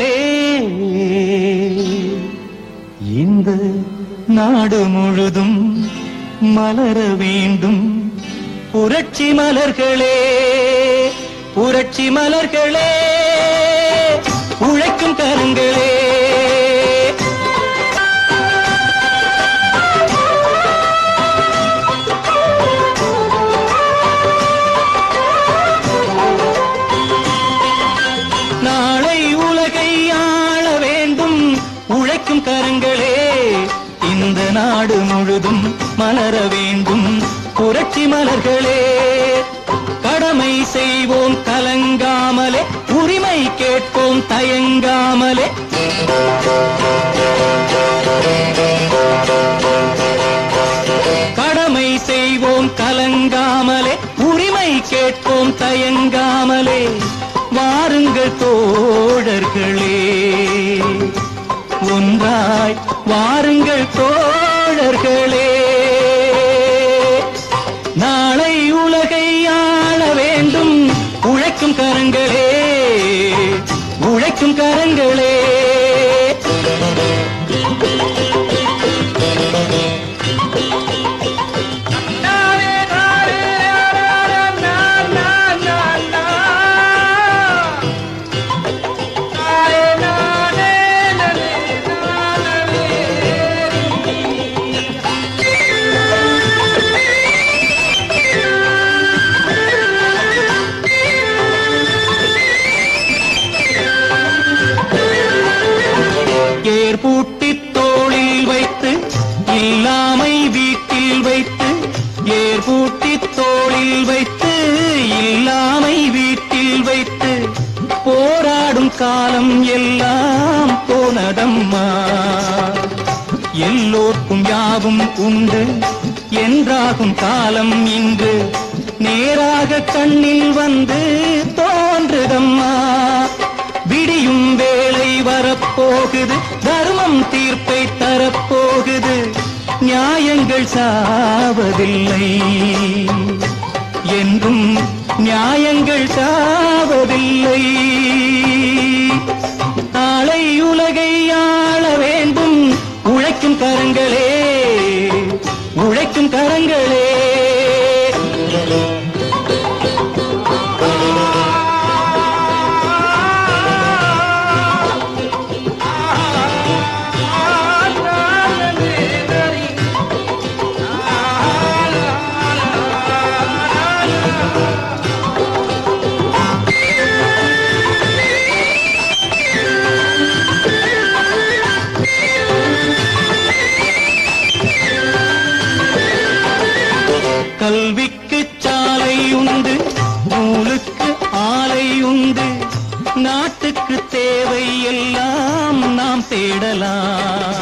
மகளே இந்த நாடு முழுதும் மலர வேண்டும். புரட்சி மலர்களே புரட்சி மலர்களே. உழைக்கும் கரங்களே. உழைக்கும் கரங்களே இந்த நாடு முழுதும் மலர வேண்டும். புரட்சி மலர்களே கடமை செய்வோம் கலங்காமலே உரிமை கேட்போம் தயங்காமலே. கடமை செய்வோம் கலங்காமலே உரிமை கேட்போம் தயங்காமலே. வாருங்கள் தோழர்களே. ஒன்றாய் வாருங்கள் தோ இல்லாமை வீட்டில் வைத்து ஏர் பூட்டி தோளில் வைத்து இல்லாமை வீட்டில் வைத்து போராடும் காலம் எல்லாம் போனதம்மா. எல்லோர்க்கும் யாவும் உண்டு என்றாகும் காலம் இன்று நேராக கண்ணில் வந்து தோன்றுதம்மா. விடியும் வேலை வரப்போகுது தர்மம் தீர்ப்பை தரப்போகுது. நியாயங்கள் சாவதில்லை. என்றும் நியாயங்கள் சாவதில்லை. கல்விக்கு சாலை உண்டு நூலுக்கு ஆலை உண்டு. நாட்டுக்கு தேவை எல்லாம் நாம் தேடலாம்.